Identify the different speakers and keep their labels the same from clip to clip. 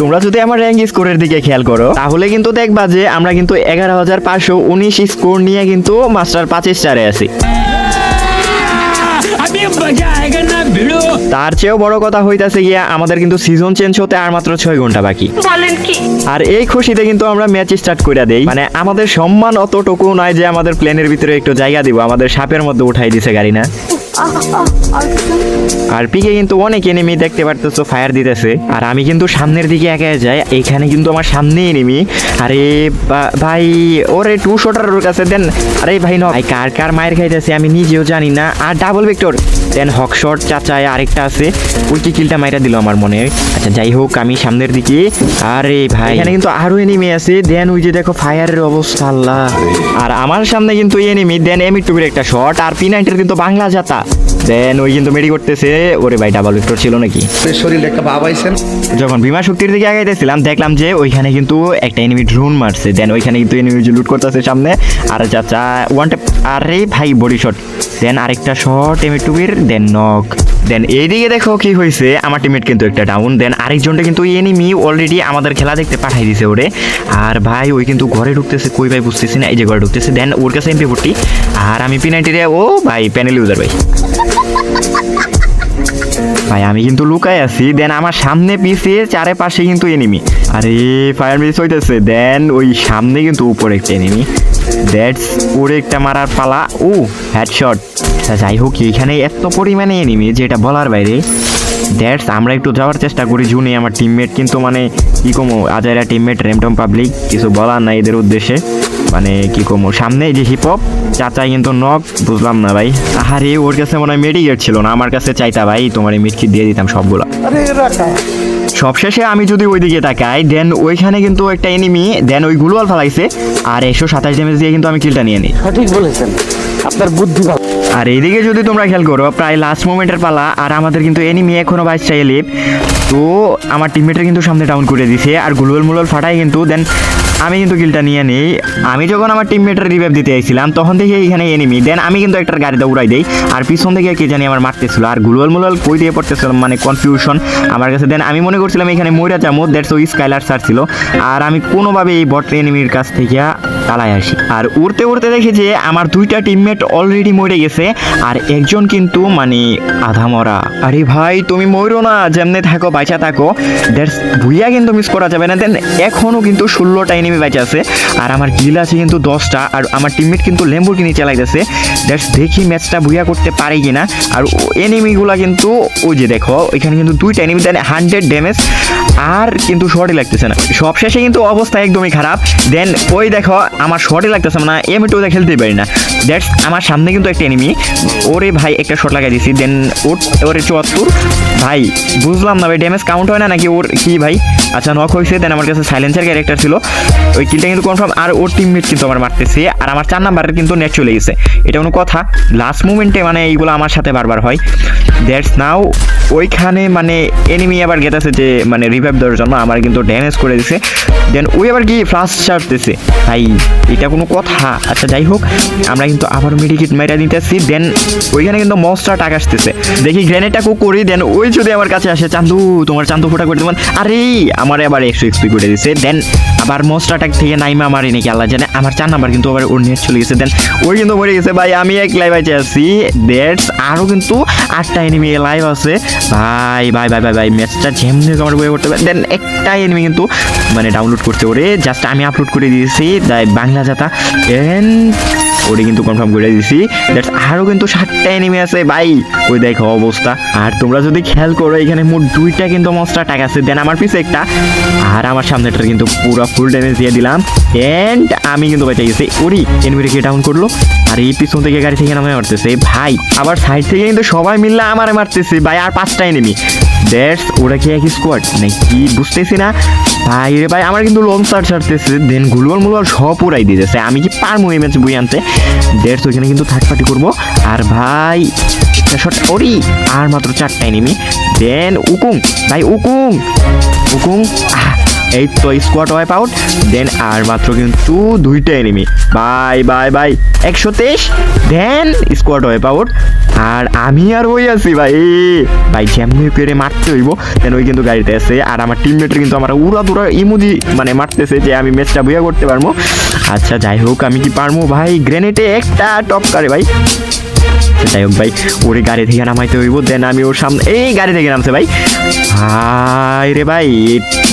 Speaker 1: তোমরা যদি আমার র্যাঙ্ক স্কোরের দিকে খেয়াল করো তাহলে কিন্তু দেখবা যে আমরা কিন্তু এগারো হাজার পাঁচশো উনিশ স্কোর নিয়ে কিন্তু মাস্টার পাঁচ স্টারে আছি। তার চেয়েও বড় কথা হইতাছে গিয়া আমাদের কিন্তু সিজন চেঞ্জ হতে আর মাত্র ছয় ঘণ্টা বাকি। আর এই খুশিতে কিন্তু আমরা ম্যাচ স্টার্ট করে দেই। মানে আমাদের সম্মান অতটুকু নয় যে আমাদের প্লেনের ভিতরে একটু জায়গা দিব আমাদের সাপের মধ্যে উঠাই দিছে গাড়ি না। আর পিকে কিন্তু অনেক এনিমি দেখতে পারতেছো ফায়ার দিতেছে। আর আমি কিন্তু সামনের দিকে একা যাই, এখানে কিন্তু আমার সামনে এনিমি আরে ভাই, ওরে টু শটার ওর কাছে দেন। আরে ভাই ন ভাই, কার কার মায়ের খাইতেছে আমি নিজেও জানি না। আর double victor then hawk shot চাচায় আরেকটা আছে। কি কিলটা মাইরা দিল আমার মনে। আচ্ছা যাই হোক, আমি সামনের দিকে। আরে ভাই। এখানে কিন্তু আরও এনিমি আছে। দেন ওই যে দেখো ফায়ারের অবস্থা, আল্লাহ। আর আমার সামনে কিন্তু এনিমি দেন এমি টুবির একটা শট আর পি নাইনটির কিন্তু বাংলা জাতা দেন ওই কিন্তু মেডি করতেছে ওরে ভাই ডাবল ভিক্টর ছিল নাকি?
Speaker 2: শরীর একটা ভাব আইছেন
Speaker 1: যখন বিমা শক্তির দিকে আগাইতেছিলাম দেখলাম যে ওইখানে কিন্তু একটা এনিমি ড্রোন মারছে। দেন ওইখানে কিন্তু এনিমি লুট করতেছে সামনে। আর চাচা ওয়ান ট্যাপ আরে ভাই, বডি শট। দেন আরেকটা শট, এমি টুবির দেন নক। দেন এইদিকে দেখো কি হয়েছে আমার টিমমেট কিন্তু একটা ডাউন দেন আরেকজনটা কিন্তু এনিমি অলরেডি আমাদের খেলা দেখতে পাঠাই দিছে ওরে। আর ভাই, ওই কিন্তু ঘরে ঢুকতেছে, কই ভাই বুঝতেছি না, এই যে ঘরে ঢুকতেছে। দেন ওর কাছে এমপি ফোরটি আর আমি পি নাইনটি ও ভাই প্যানেল ইউজার ভাই। ভাই, আমি কিন্তু লুকাই আছি। দেন আমার সামনে পিছিয়ে চারে পাশে কিন্তু এনিমি আরে ফায়ার মিস হইতেছে। দেন ওই সামনে কিন্তু উপরে একটা এনিমি দ্যাটস ওরে একটা মারার পালা। ও হেডশট যাই হোক এখানে এত পরিমাণে এনিমি যেটা বলার বাইরে। দ্যাটস আমরা একটু যাওয়ার চেষ্টা করি। জুনে আমার টিমমেট কিন্তু মানে কি কমো, আজাইরা টিমমেট র্যামটম পাবলিক কিছু বলার নাই এদের উদ্দেশ্যে। মানে কি কমো সামনে যে হিপ হপ চাচাই কিন্তু নক বুঝলাম না ভাই। আহারে ওর কাছে মনে হয় মেডিকেট ছিল না আমার কাছে চাইতা ভাই তোমার এই মিটকি দিয়ে দিতাম সবগুলা। সবশেষে আমি যদি ওইদিকে তাকাই দেন ওইখানে কিন্তু একটা এনিমি দেন ওই গুলওয়াল ফালাইছে আর একশো সাতাশ ড্যামেজ দিয়ে কিন্তু আমি কিলটা নিয়ে নিই।
Speaker 3: সঠিক বলেছেন। আপনার বুদ্ধি ভালো।
Speaker 1: আর এইদিকে যদি তোমরা খেয়াল করো প্রায় লাস্ট মোমেন্টের পালা আর আমাদের কিন্তু এনিমি এখনও বাইশ চাই লিপ তো আমার টিমমেটের কিন্তু সামনে ডাউন করে দিছে আর গুলওয়াল মুলওয়াল ফাটাই কিন্তু দেন আমি কিন্তু গিলটা নিয়ে নিই। আমি যখন আমার টিমমেটের রিভাইভ দিতে আইছিলাম, তখন দেখি এখানে এনিমি দেন আমি কিন্তু একটা গাড়িতে উড়াই দেই। আর পিছন থেকে কে জানি আমার মারতেছিল। আর গুলোল মুলল কই দিয়ে পড়তেছিল মানে কনফিউশন আমার কাছে। দেন আমি মনে করছিলাম এখানে ময়রা চামো দ্যাটস ওই স্কাইলার সার ছিল আর আমি কোনোভাবে এই বট এনিমির কাছ থেকে পালাই আসি। আর উড়তে উড়তে দেখি যে আমার দুইটা টিমমেট অলরেডি মরে গেছে, আর একজন কিন্তু মানে আধা মরা। আরে ভাই, তুমি মরো না, যেমনে থাকো বাইচা থাকো। দ্যাটস ভুইয়া কিন্তু মিস করা যাবে না। দেন এখনও কিন্তু ষোলোটা এনিমি বাইচা আছে। আর আমার কিল আছে কিন্তু দশটা, আর আমার টিমমেট কিন্তু লেম্বুরগিনি চালাইতেছে। দ্যাটস দেখি ম্যাচটা ভুইয়া করতে পারি কিনা। আর এনিমিগুলা কিন্তু, ওই যে দেখো, এখানে কিন্তু দুইটা এনিমি দেন হান্ড্রেড ড্যামেজ আর কিন্তু শর্টই লাগতেছে না। সবশেষে কিন্তু অবস্থা একদমই খারাপ। দেন ওই দেখো আমার শর্টই লাগতেছে না এমনি টুতে খেলতেই পারি না। দ্যাটস আমার সামনে কিন্তু একটা এনিমি ওরে ভাই, একটা শট লাগাই দিছি। দেন ওর ওরে চুয়াত্তর। ভাই, বুঝলাম না ভাই ড্যামেজ কাউন্ট হয় না নাকি ওর কি ভাই? আচ্ছা নক হয়েছে। দেন আমার কাছে সাইলেন্সের ক্যারেক্টার ছিল। ওই কিলটা কিন্তু কনফার্ম আর ওর টিমমেট কিন্তু আমার মারতেছে আর আমার চার নাম্বারের কিন্তু নেট চলে গেছে। এটা কোনো কথা। লাস্ট মুমেন্টে মানে এইগুলো আমার সাথে বারবার হয়। দ্যাটস নাও ওইখানে মানে এনিমি আবার গেতেছে যে মানে রিভাইভ দেওয়ার জন্য আমার কিন্তু ড্যামেজ করে দিছে। দেন ওই আবার কি ফ্লাশ ছাড়তেছে। ভাই, এটা কোনো কথা। আচ্ছা যাই হোক, আমরা কিন্তু আবার মেডিকেট মেরা নিতেছি। দেন ওইখানে কিন্তু মস্টার টাক আসতেছে। দেখি গ্রেনেডটা কু করি। দেন ওই যদি আমার কাছে আসে, চান্দু, তোমার চান্দু ফোটা করে দেবেন আরে, আমার আবার একশো এক্সপি করে দিছে। দেন আবার মোস্ট অ্যাটাক থেকে নাইমা মারি নাকি আল্লাহ জানে। আমার চার নাম্বার কিন্তু আবার ওর নিয়ে চলে গেছে। দেন ওই কিন্তু মরে গেছে ভাই, আমি এক লাইভ আছে। আছি দ্যাটস আরও কিন্তু আটটা এনিমি লাইভ আছে। ভাই ভাই ভাই ভাই ভাই ম্যাচটা যেমনি আমার বয়ে করতে দেন একটাই এনিমি কিন্তু মানে ডাউনলোড করতে ওরে। জাস্ট আমি আপলোড করে দিয়েছি। বাংলা জাতা দেন ওরে কিন্তু কনফার্ম করে দিছি। দ্যাটস আরও কিন্তু সাতটা এনিমি আছে, ভাই। ওই দেখো অবস্থা। আর তোমরা যদি খেয়াল করো, এখানে মোট দুইটা কিন্তু মস্টার টাক আছে। দেন আমার পিছে একটা। আর আমার সামনেটা কিন্তু পুরো ফুল ড্যামেজ দিয়ে দিলাম। এন্ড আমি কিন্তু বেঁচে গেছি। ওরি এনিমিটাকে ডাউন করল? আর এই পিছন থেকে গাড়ি থেকে নামে মারতেছে। ভাই, আবার সাইড থেকে কিন্তু সবাই মিললে আমারে মারতেছে। ভাই, আর পাঁচটা এনিমি দ্যাটস ওরা কি এক স্কোয়াড নাকি বুঝতেছি না। ভাই রে ভাই আমার কিন্তু লোন সার্চ ছাড়তেছে। দেন গুলওয়াল মুলওয়াল সব উড়াই দিতেছে। আমি কি পারব এই ম্যাচ বই আনতে? দেড়শো ওইখানে কিন্তু থার্ড পার্টি করব। আর ভাই শট ওরি আর মাত্র চারটা এনিমি দেন উকুং ভাই উকুং উকুং আহ, এই তো স্কোয়াড ওয়াইপ আউট দেন আর মাত্র কিন্তু দুইটা এনিমি বাই বাই বাই। একশো তেইশ দেন স্কোয়াড ওয়াইপ আউট আর আমি আর ওই আছি ভাই। ভাই, যেমনি করে মারতে হইব দেন ওই কিন্তু গাড়িতে আছে। আর আমার টিমমেটের কিন্তু আমার উড়া দুরা ইমুদি মানে মারতেছে যে আমি ম্যাচটা বুয়া করতে পারব। আচ্ছা যাই হোক, আমি কি পারব? ভাই গ্রেনেডে একটা টপ করে ভাই। যাই হোক, ভাই, ওরে গাড়ি থেকে নামাইতে হইব দেন আমি ওর সামনে এই গাড়ি থেকে নামছে, ভাই। ভাই রে ভাই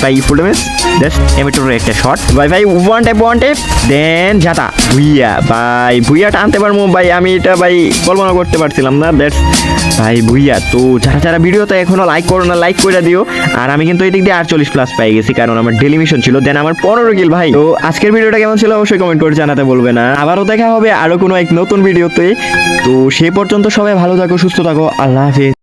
Speaker 1: ভাই ফুল ড্যামেজ জাস্ট এমিটোর একটা শট ভাই ভাই one type one type then যাতা ভুইয়া ভাই ভুইয়াটা আনতে পারব ভাই আমি এটা ভাই কল্পনা করতে পারছিলাম না দ্যাটস ভাই ভুইয়া তো যারা যারা ভিডিওতে এখনও লাইক করো না লাইক করে দিও। আর আমি কিন্তু এই দিক দিয়ে আটচল্লিশ প্লাস পাই গেছি, কারণ আমার ডেলি মিশন ছিল দেন আমার পনেরো গিল ভাই। তো আজকের ভিডিওটা কেমন ছিল, অবশ্যই কমেন্ট করে জানাতে বলবে না। আবারও দেখা হবে আরও কোনো এক নতুন ভিডিওতে তো সে পর্যন্ত সবাই ভালো থাকো, সুস্থ থাকো, আল্লাহ হাফিজ।